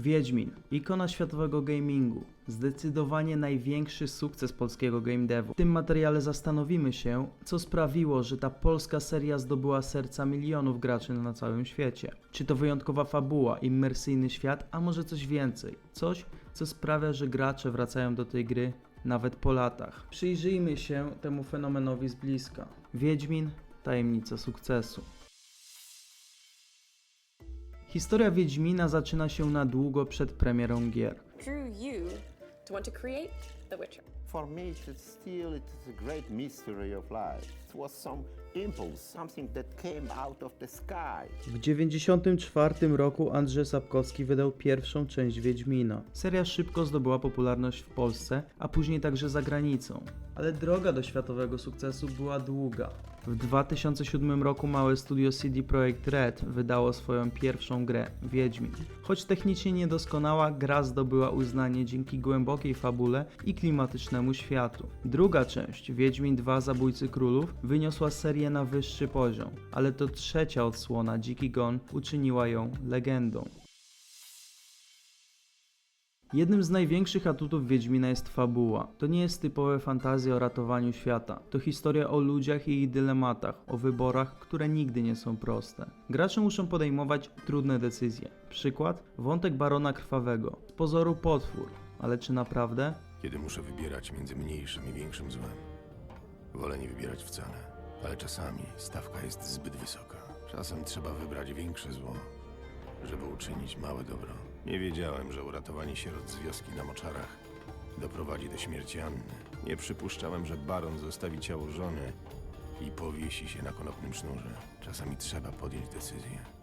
Wiedźmin, ikona światowego gamingu, zdecydowanie największy sukces polskiego game devu. W tym materiale zastanowimy się, co sprawiło, że ta polska seria zdobyła serca milionów graczy na całym świecie. Czy to wyjątkowa fabuła, immersyjny świat, a może coś więcej? Coś, co sprawia, że gracze wracają do tej gry nawet po latach. Przyjrzyjmy się temu fenomenowi z bliska. Wiedźmin, tajemnica sukcesu. Historia Wiedźmina zaczyna się na długo przed premierą gier. drew you to want to create The Witcher? For me, it's still it is a great mystery of life. It was some impulse, something that came out of the sky. W 1994 roku Andrzej Sapkowski wydał pierwszą część Wiedźmina. Seria szybko zdobyła popularność w Polsce, a później także za granicą. Ale droga do światowego sukcesu była długa. W 2007 roku małe studio CD Projekt Red wydało swoją pierwszą grę, Wiedźmin. Choć technicznie niedoskonała, gra zdobyła uznanie dzięki głębokiej fabule i klimatycznemu światu. Druga część, Wiedźmin 2 Zabójcy Królów, wyniosła serię na wyższy poziom, ale to trzecia odsłona, Dziki Gon, uczyniła ją legendą. Jednym z największych atutów Wiedźmina jest fabuła. To nie jest typowe fantazja o ratowaniu świata. To historia o ludziach i ich dylematach, o wyborach, które nigdy nie są proste. Gracze muszą podejmować trudne decyzje. Przykład? Wątek Barona Krwawego. Z pozoru potwór, ale czy naprawdę? kiedy muszę wybierać między mniejszym i większym złem. Wolę nie wybierać wcale, ale czasami stawka jest zbyt wysoka. Czasem trzeba wybrać większe zło, żeby uczynić małe dobro. Nie wiedziałem, że uratowanie sierot z wioski na moczarach doprowadzi do śmierci Anny. Nie przypuszczałem, że baron zostawi ciało żony i powiesi się na konopnym sznurze. Czasami trzeba podjąć decyzję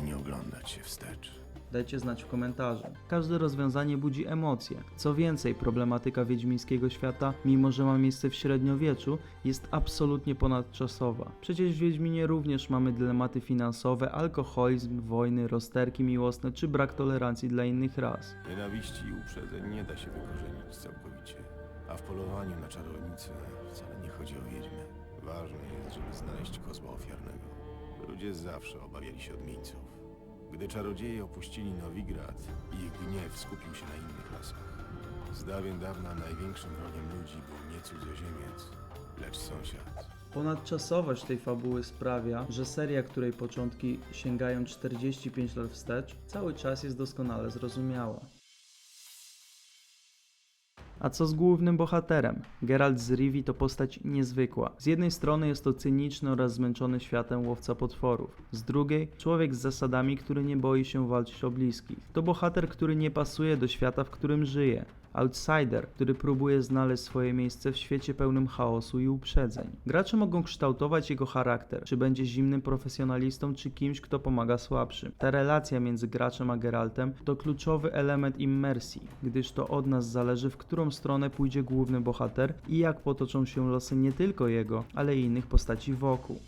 i nie oglądać się wstecz. Dajcie znać w komentarzu. Każde rozwiązanie budzi emocje. Co więcej, problematyka wiedźmińskiego świata, mimo że ma miejsce w średniowieczu, jest absolutnie ponadczasowa. Przecież w Wiedźminie również mamy dylematy finansowe, alkoholizm, wojny, rozterki miłosne czy brak tolerancji dla innych ras. Nienawiści i uprzedzeń nie da się wykorzenić całkowicie. A w polowaniu na czarownicę wcale nie chodzi o wiedźmy. Ważne jest, żeby znaleźć kozła ofiarnego. Ludzie zawsze obawiali się odmieńców. Gdy czarodzieje opuścili Nowigrad, ich gniew skupił się na innych rasach. Z dawien dawna największym wrogiem ludzi był nie cudzoziemiec, lecz sąsiad. Ponadczasowość tej fabuły sprawia, że seria, której początki sięgają 45 lat wstecz, cały czas jest doskonale zrozumiała. A co z głównym bohaterem? Geralt z Rivi to postać niezwykła. Z jednej strony jest to cyniczny oraz zmęczony światem łowca potworów, z drugiej człowiek z zasadami, który nie boi się walczyć o bliskich. To bohater, który nie pasuje do świata, w którym żyje. Outsider, który próbuje znaleźć swoje miejsce w świecie pełnym chaosu i uprzedzeń. Gracze mogą kształtować jego charakter, czy będzie zimnym profesjonalistą, czy kimś, kto pomaga słabszym. Ta relacja między graczem a Geraltem to kluczowy element immersji, gdyż to od nas zależy, w którą stronę pójdzie główny bohater i jak potoczą się losy nie tylko jego, ale i innych postaci wokół.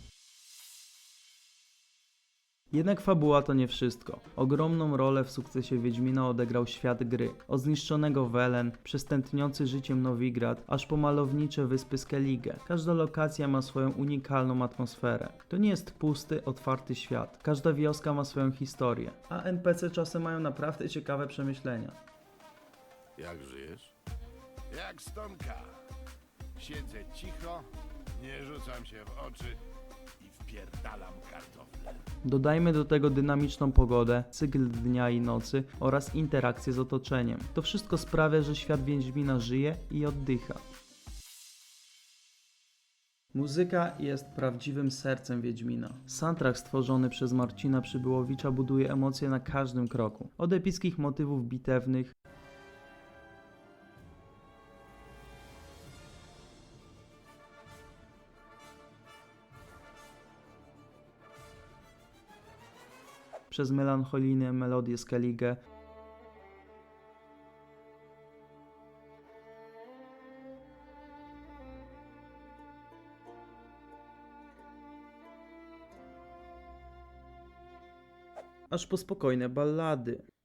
Jednak fabuła to nie wszystko. Ogromną rolę w sukcesie Wiedźmina odegrał świat gry. Od zniszczonego Welen, przez tętniący życiem Nowigrad, aż po malownicze wyspy Skellige. Każda lokacja ma swoją unikalną atmosferę. To nie jest pusty, otwarty świat. Każda wioska ma swoją historię, a NPC czasem mają naprawdę ciekawe przemyślenia. Jak żyjesz? Jak stonka. Siedzę cicho, nie rzucam się w oczy kartofle. Dodajmy do tego dynamiczną pogodę, cykl dnia i nocy oraz interakcje z otoczeniem. To wszystko sprawia, że świat Wiedźmina żyje i oddycha. Muzyka jest prawdziwym sercem Wiedźmina. Soundtrack stworzony przez Marcina Przybyłowicza buduje emocje na każdym kroku. Od epickich motywów bitewnych, przez melancholijne melodie Skellige, aż po spokojne ballady.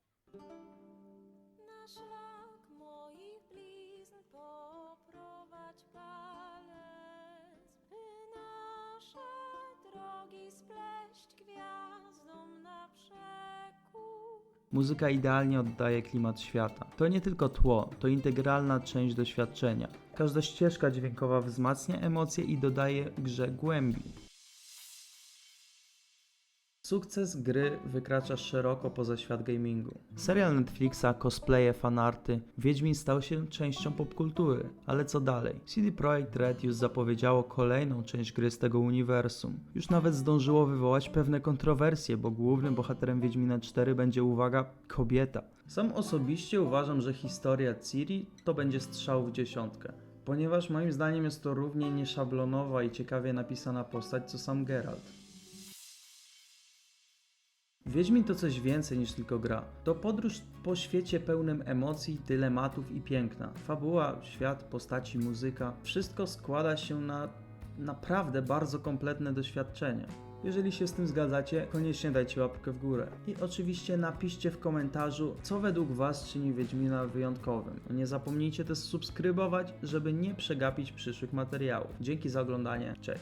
Muzyka idealnie oddaje klimat świata. To nie tylko tło, to integralna część doświadczenia. Każda ścieżka dźwiękowa wzmacnia emocje i dodaje grze głębi. Sukces gry wykracza szeroko poza świat gamingu. Serial Netflixa, cosplaye, fanarty, Wiedźmin stał się częścią popkultury. Ale co dalej? CD Projekt Red już zapowiedziało kolejną część gry z tego uniwersum. Już nawet zdążyło wywołać pewne kontrowersje, bo głównym bohaterem Wiedźmina 4 będzie, uwaga, kobieta. Sam osobiście uważam, że historia Ciri to będzie strzał w dziesiątkę. Ponieważ moim zdaniem jest to równie nieszablonowa i ciekawie napisana postać co sam Geralt. Wiedźmin to coś więcej niż tylko gra. To podróż po świecie pełnym emocji, dylematów i piękna. Fabuła, świat, postaci, muzyka wszystko składa się na naprawdę bardzo kompletne doświadczenie. Jeżeli się z tym zgadzacie, koniecznie dajcie łapkę w górę. I oczywiście napiszcie w komentarzu, co według Was czyni Wiedźmina wyjątkowym. Nie zapomnijcie też subskrybować, żeby nie przegapić przyszłych materiałów. Dzięki za oglądanie, cześć!